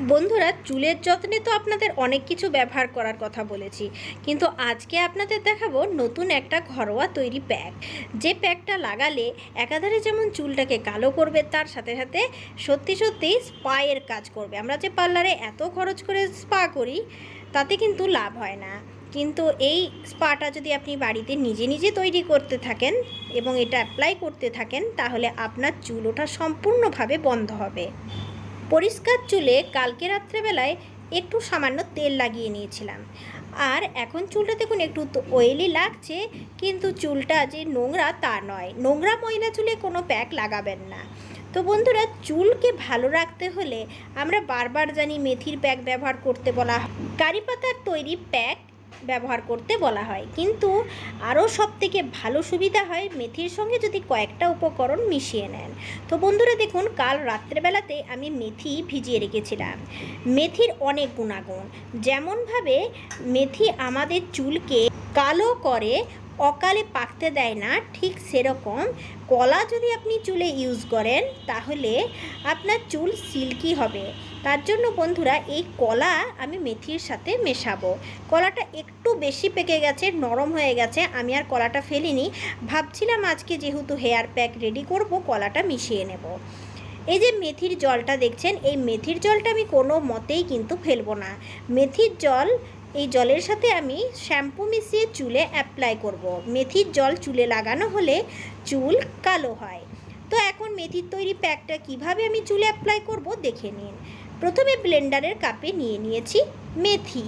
বন্ধুরা, চুলের যত্নে তো আপনাদের অনেক কিছু ব্যবহার করার কথা বলেছি। কিন্তু আজকে আপনাদের দেখাবো নতুন একটা ঘরোয়া তৈরি প্যাক। যে প্যাকটা লাগালে একাধারে যেমন চুলটাকে কালো করবে, তার সাথে সাথে সত্যি সত্যি স্পায়ের কাজ করবে। আমরা যে পার্লারে এত খরচ করে স্পা করি, তাতে কিন্তু লাভ হয় না। কিন্তু এই স্পাটা যদি আপনি বাড়িতে নিজে নিজে তৈরি করতে থাকেন এবং এটা অ্যাপ্লাই করতে থাকেন, তাহলে আপনার চুল ওঠা সম্পূর্ণভাবে বন্ধ হবে। পরিষ্কার চুলে কালকে রাত্রেবেলায় একটু সামান্য তেল লাগিয়ে নিয়েছিলাম। আর এখন চুলটা দেখুন, একটু অয়েলি লাগছে, কিন্তু চুলটা যে নোংরা তা নয়। নোংরা ময়লা চুলে কোনো প্যাক লাগাবেন না। তো বন্ধুরা, চুলকে ভালো রাখতে হলে আমরা বারবার জানি মেথির প্যাক ব্যবহার করতে বলা কারি পাতার তৈরি প্যাক ব্যবহার করতে বলা হয়। কিন্তু আরও সবথেকে ভালো সুবিধা হয় মেথির সঙ্গে যদি কয়েকটা উপকরণ মিশিয়ে নেন। তো বন্ধুরা দেখুন, কাল রাত্রেবেলাতে আমি মেথি ভিজিয়ে রেখেছিলাম। মেথির অনেক গুণাগুণ। যেমনভাবে মেথি আমাদের চুলকে কালো করে অকালে পাকতে দেয় না, ঠিক সেরকম। কলা যদি আপনি চুলে ইউজ করেন, তাহলে আপনার চুল সিল্কি হবে। তার জন্য বন্ধুরা, এই কলা আমি মেথির সাথে মেশাবো। কলাটা একটু বেশি পেকে গেছে, নরম হয়ে গেছে, আমি আর কলাটা ফেলিনি। ভাবছিলাম আজকে যেহেতু হেয়ার প্যাক রেডি করব, কলাটা মিশিয়ে নেব। এই যে মেথির জলটা দেখছেন, এই মেথির জলটা আমি কোনো মতেই কিন্তু ফেলব না। মেথির জল এই জলের সাথে আমি শ্যাম্পু মিশিয়ে চুলে অ্যাপ্লাই করব। মেথির জল চুলে লাগানো হলে চুল কালো হয়। তো এখন মেথির তৈরি প্যাকটা কীভাবে আমি চুলে অ্যাপ্লাই করব দেখে নিন। প্রথমে ব্লেন্ডারের কাপে নিয়ে নিয়েছি মেথি।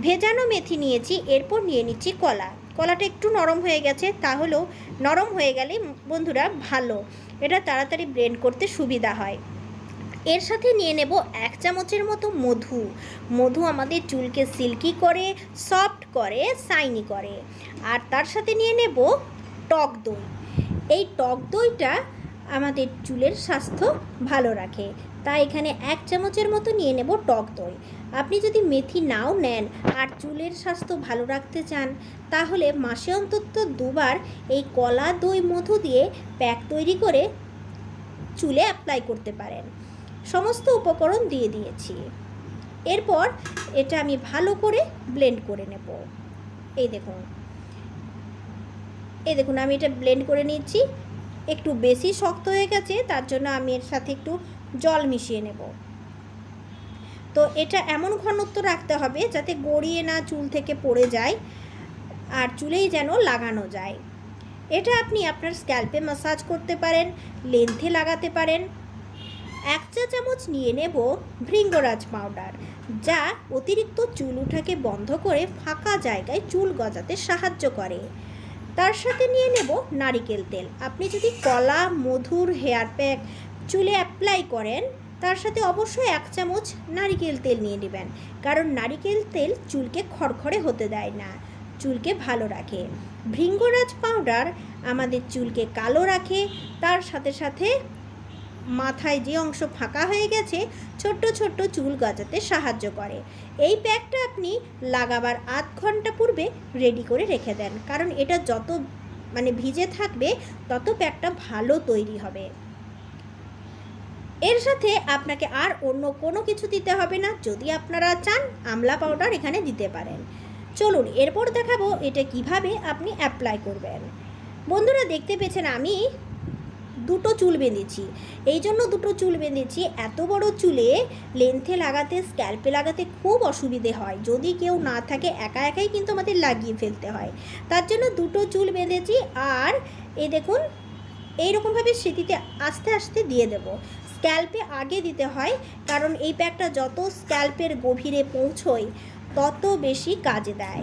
ভেজানো মেথি নিয়েছি, এরপর নিয়ে নিচ্ছি কলা। কলাটা একটু নরম হয়ে গেছে, তাহলেও নরম হয়ে গেলে বন্ধুরা ভালো। এটা তাড়াতাড়ি ব্লেন্ড করতে সুবিধা হয়। এর সাথে নিয়ে নেব এক চামচের মতো মধু। মধু আমাদের চুলকে সিল্কি করে, সফট করে, সাইনি করে। আর তার সাথে নিয়ে নেব টক দই। এই টক দইটা আমাদের চুলের স্বাস্থ্য ভালো রাখে। তাই এখানে এক চামচের মতো নিয়ে নেব টক দই। আপনি যদি মেথি নাও নেন আর চুলের স্বাস্থ্য ভালো রাখতে চান, তাহলে মাসে অন্তত দুবার এই কলা দই মধু দিয়ে প্যাক তৈরি করে চুলে অ্যাপ্লাই করতে পারেন। সমস্ত উপকরণ দিয়ে দিয়েছি। এরপর এটা আমি ভালো করে ব্লেন্ড করে নেব। এই দেখুন। এই দেখুন, আমি এটা ব্লেন্ড করে নিচ্ছি। একটু বেশি শক্ত হয়ে গেছে, তার জন্য আমি এর সাথে একটু জল মিশিয়ে নেব। তো এটা এমন ঘনত্ব রাখতে হবে যাতে গড়িয়ে না চুল থেকে পড়ে যায় আর চুলেই যেন লাগানো যায়। এটা আপনি আপনার স্ক্যাল্পে মাসাজ করতে পারেন লেন্থে লাগাতে পারেন। এক চা চামচ নিয়ে নেব ভৃঙ্গরাজ পাউডার যা অতিরিক্ত চুল উঠাকে বন্ধ করে ফাঁকা জায়গায় চুল গজাতে সাহায্য করে। তার সাথে নিয়ে নেব নারিকেল তেল। আপনি যদি কলা, মধুর হেয়ার প্যাক চুলে অ্যাপ্লাই করেন, তার সাথে অবশ্যই এক চামচ নারিকেল তেল নিয়ে নেবেন, কারণ নারিকেল তেল চুলকে খড়খড়ে হতে দেয় না, চুলকে ভালো রাখে। ভৃঙ্গরাজ পাউডার আমাদের চুলকে কালো রাখে, তার সাথে সাথে মাথায় যে অংশ ফাঁকা হয়ে গেছে, ছোট্ট ছোট্ট চুল গজাতে সাহায্য করে। এই প্যাকটা আপনি লাগাবার আধ ঘণ্টা পূর্বে রেডি করে রেখে দেন, কারণ এটা যত মানে ভিজে থাকবে, তত প্যাকটা ভালো তৈরি হবে। এর সাথে আপনাকে আর অন্য কোনো কিছু দিতে হবে না, যদি আপনারা চান, আমলা পাউডার এখানে দিতে পারেন। চলুন, এরপর দেখাবো এটা কীভাবে আপনি অ্যাপ্লাই করবেন। বন্ধুরা, দেখতে পেয়েছেন আমি দুটো চুল বেঁধেছি। এই জন্য দুটো চুল বেঁধেছি। এত বড় চুলে লেন্থে লাগাতে স্ক্যাল্পে লাগাতে খুব অসুবিধে হয়। যদি কেউ না থাকে, একা একাই কিন্তু আমাদের লাগিয়ে ফেলতে হয়। তার জন্য দুটো চুল বেঁধেছি আর এই দেখুন, এইরকমভাবে স্মৃতিতে আস্তে আস্তে দিয়ে দেব। স্ক্যাল্পে আগে দিতে হয়, কারণ এই প্যাকটা যত স্ক্যাল্পের গভীরে পৌঁছয়, তত বেশি কাজে দেয়।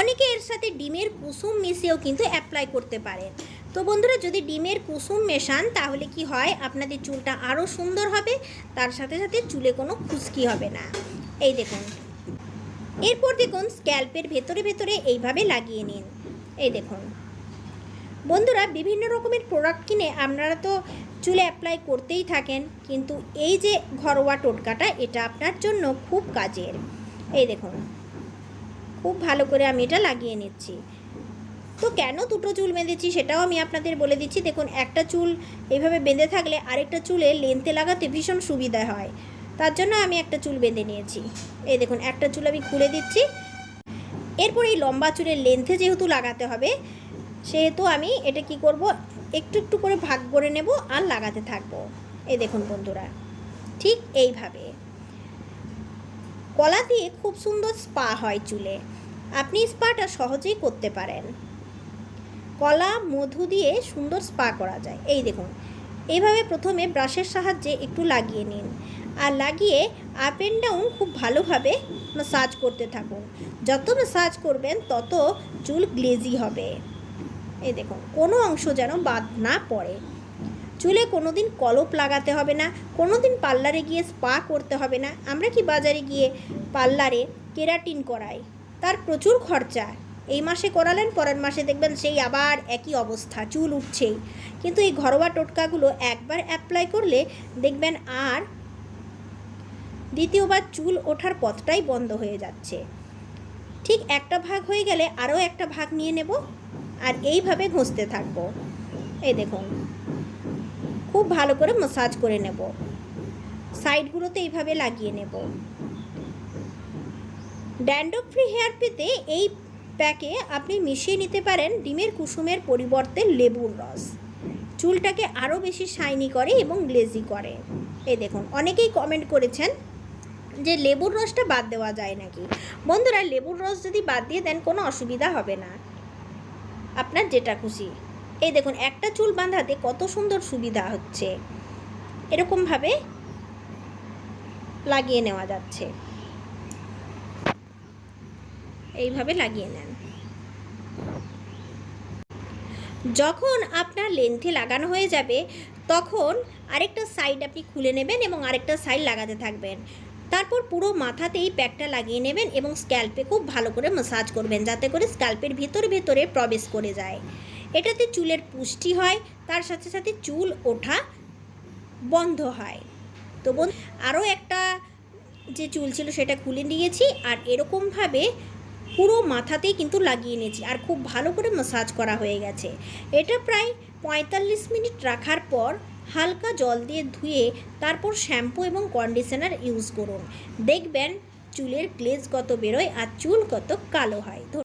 অনেকে এর সাথে ডিমের কুসুম মিশিয়েও কিন্তু অ্যাপ্লাই করতে পারেন। তো বন্ধুরা, যদি ডিমের কুসুম মেশান, তাহলে কি হয়? আপনাদের চুলটা আরও সুন্দর হবে, তার সাথে সাথে চুলে কোনো খুশকি হবে না। এই দেখুন। এরপর দেখুন, স্ক্যাল্পের ভেতরে ভেতরে এইভাবে লাগিয়ে নিন। এই দেখুন। বন্ধুরা, বিভিন্ন রকমের প্রোডাক্ট কিনে আপনারা তো চুলে অ্যাপ্লাই করতেই থাকেন, কিন্তু এই যে ঘরোয়া টোটকাটা, এটা আপনার জন্য খুব কাজের। এই দেখুন। খুব ভালো করে আমি এটা লাগিয়ে নিচ্ছি। তো কেন দুটো চুল বেঁধেছি সেটাও আমি আপনাদের বলে দিচ্ছি। দেখুন, একটা চুল এইভাবে বেঁধে থাকলে আরেকটা চুলে লেন্থে লাগাতে ভীষণ সুবিধা হয়। তার জন্য আমি একটা চুল বেঁধে নিয়েছি। এই দেখুন, একটা চুল আমি খুলে দিচ্ছি। এরপর এই লম্বা চুলের লেন্থে যেহেতু লাগাতে হবে, সেহেতু আমি এটা কি করব, একটু একটু করে ভাগ করে নেব আর লাগাতে থাকব। এই দেখুন বন্ধুরা, ঠিক এইভাবে। কলা দিয়ে খুব সুন্দর স্পা হয় চুলে। আপনি স্পাটা সহজেই করতে পারেন। কলা, মধু দিয়ে সুন্দর স্পা করা যায়। এই দেখুন। এইভাবে প্রথমে ব্রাশের সাহায্যে একটু লাগিয়ে নিন। আর লাগিয়ে আপ অ্যান্ড ডাউন খুব ভালোভাবে মাসাজ করতে থাকুন। যত মাসাজ করবেন, তত চুল গ্লেজি হবে। এই দেখুন, কোনো অংশ যেন বাদ না পড়ে। চুলে কোনো দিন কলপ লাগাতে হবে না কোনো দিন পার্লারে গিয়ে স্পা করতে হবে না। আমরা কি বাজারে গিয়ে পার্লারে কেরাটিন করাই? তার প্রচুর খরচা। এই মাসে করালেন, পরের মাসে দেখবেন সেই আবার একই অবস্থা, চুল উঠছেই। কিন্তু এই ঘরোয়া টোটকাগুলো একবার অ্যাপ্লাই করলে দেখবেন আর দ্বিতীয়বার চুল ওঠার পথটাই বন্ধ হয়ে যাচ্ছে। ঠিক একটা ভাগ হয়ে গেলে আরও একটা ভাগ নিয়ে নেব আর এইভাবে ঘষতে থাকব। এই দেখুন, খুব ভালো করে মাসাজ করে নেব। সাইডগুলোতে এইভাবে লাগিয়ে নেব। ড্যান্ড্রফ ফ্রি হেয়ার পেতে এই প্যাকে আপনি মিশিয়ে নিতে পারেন ডিমের কুসুমের পরিবর্তে লেবুর রস। চুলটাকে আরও বেশি শাইনি করে এবং গ্লেজি করে। এই দেখুন, অনেকেই কমেন্ট করেছেন যে লেবুর রসটা বাদ দেওয়া যায় নাকি? বন্ধুরা, লেবুর রস যদি বাদ দিয়ে দেন কোনো অসুবিধা হবে না। আপনার যেটা খুশি। এই দেখুন, একটা চুল বাঁধাতে কত সুন্দর সুবিধা হচ্ছে। এরকমভাবে লাগিয়ে নেওয়া যাচ্ছে। এইভাবে লাগিয়ে নেন। যখন আপনার লেন্থে লাগানো হয়ে যাবে, তখন আরেকটা সাইড আপনি খুলে নেবেন এবং আরেকটা সাইড লাগাতে থাকবেন। তারপর পুরো মাথাতেই প্যাকটা লাগিয়ে নেবেন এবং স্ক্যাল্পে খুব ভালো করে মাসাজ করবেন, যাতে করে স্ক্যাল্পের ভিতরে ভেতরে প্রবেশ করে যায়। এটাতে চুলের পুষ্টি হয়, তার সাথে সাথে চুল ওঠা বন্ধ হয়। তো বোন আরও একটা যে চুল ছিল সেটা খুলে নিয়েছি, আর এরকমভাবে পুরো মাথাতেই কিন্তু লাগিয়ে নিয়েছি আর খুব ভালো করে মাসাজ করা হয়ে গেছে। এটা প্রায় পঁয়তাল্লিশ মিনিট রাখার পর হালকা জল দিয়ে ধুয়ে তারপর শ্যাম্পু এবং কন্ডিশনার ইউজ করুন। দেখবেন চুলের গ্লেজ কত বেরোয় আর চুল কত কালো হয়।